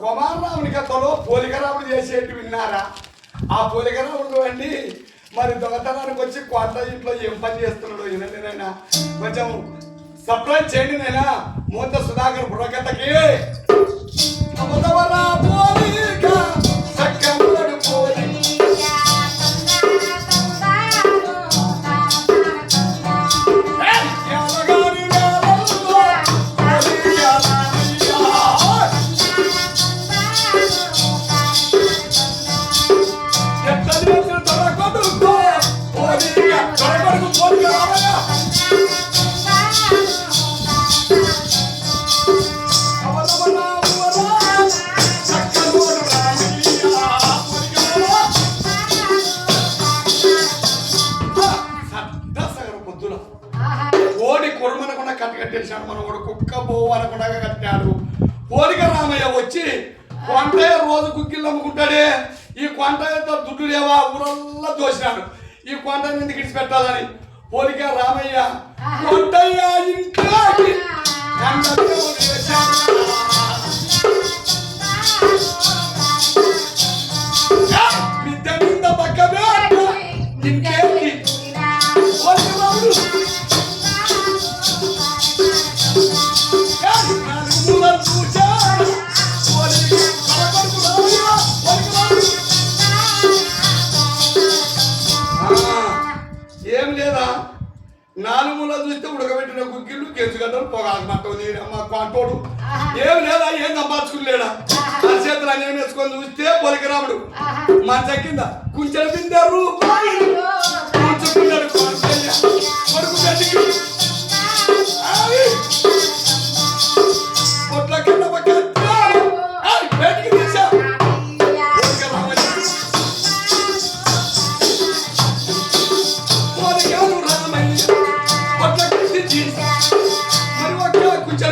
కుమారరాముని కథలో పోలికరాముడు చేసేటి విన్నారా? ఆ పోలికరాముడు అండి మరి దొంగతనానికి వచ్చి కొంత ఇంట్లో ఏం పని చేస్తున్నాడు వినండి నైనా కొంచెం సప్లై చేయండి నైనా మూత సుధాకర్ బుర్రకథకి అమదవరా సగరు పొద్దున. ఓడి కొరమనకుండా కట్టి కట్టేశాడు మన వాడు కుక్క పోవు అనకుండా కట్టాడు. పోలిక రామయ్య వచ్చి కొంటయ్య రోజు కుక్కిళ్ళు అమ్ముకుంటాడే. ఈ కొంటయ్యతో దుడ్డు లేవా? ఊరల్లా దోసినాడు. ఈ కొంటని ఎందుకు ఇడిచిపెట్టాలని పోలిక రామయ్య ఇంట్లోకి. నాలుగులో చూస్తే ఉడకబెట్టిన గుగ్గిళ్ళు గెంచుగడ్డలు పొగాకు మట్టం అమ్మ కాంటోడు ఏం లేదా ఏం సంపాదించుకులేడా ఆ చేతులు అన్నీ వేసుకొని చూస్తే పొలికరాముడు. మంచం కింద కుంచెల రూపాయి.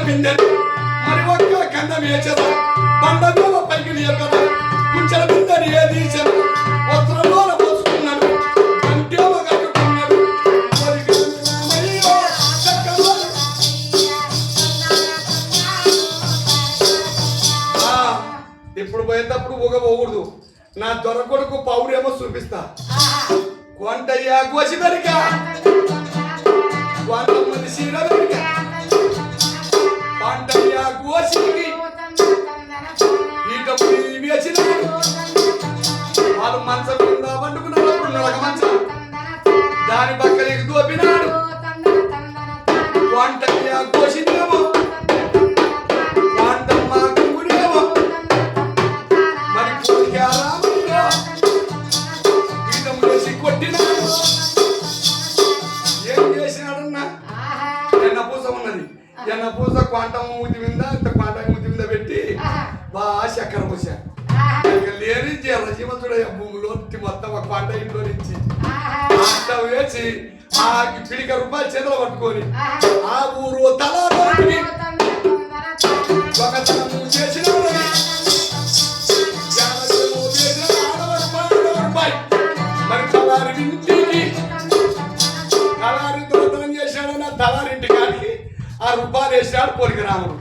కింద మరి ఒక్క కన్న వేచదా బండ మీద పైకి లేపదా కుంచెల కింద తీసాను. వస్త్రంలో పోసుకున్నాడు. కంటేమ కట్టుకున్నాడు. ఇప్పుడు పోయేటప్పుడు ఊగ పోకూడదు. నా దొర కొడుకు పౌరేమో చూపిస్తా. కొంటయ్య కోసి దొరిక కొంత వాళ్ళు మంచం కింద నడక మంచం. దాని పక్కనకి దోపినాడు కొంటయ్య కోసిందేమో. ఎన్న పూస ఉన్నది. ఎన్న పూస క్వాంటం మూతి మీద ఇంత క్వాంటం మూతి మీద పెట్టి బాగా చక్కెర పూస. ఇక లేని రజీవంతుడు భూమిలో మొత్తం ఒక పంట ఇంట్లో నుంచి. వేసి ఆ పిడిక రూపాయలు చేతిలో పట్టుకొని ఆ ఊరు తల చేసిన. మరి తలారి ఇంటికి. తలారి చేశాడని ఆ తలారింటి కాడికి ఆ రూపాయలు వేసాడు పోలిక రాముడు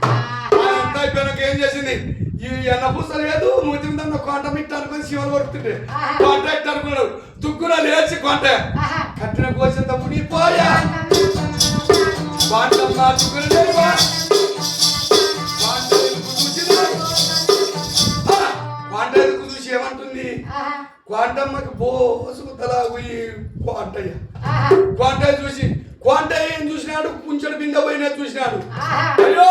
అయిపోయినాక ఏం చేసింది? ఈ ఎన్న పూస లేదు మీద ఉన్న కొంట మిట్ట అనుకుని శివలు కొడుతుండే కొంట ఇట్ట అనుకున్నాడు. దుగ్గున లేచి కొంట. కట్టిన కోసిన తప్పుడు పోయా లేవా చూసి ఏమంటుంది తలాగు ఈ కోంటయ్య కోంటయ్య చూసి కోంటయ్య ఏం చూసినాడు? కుంచెడు బిందె పోయినా చూసినాడు. అయ్యో!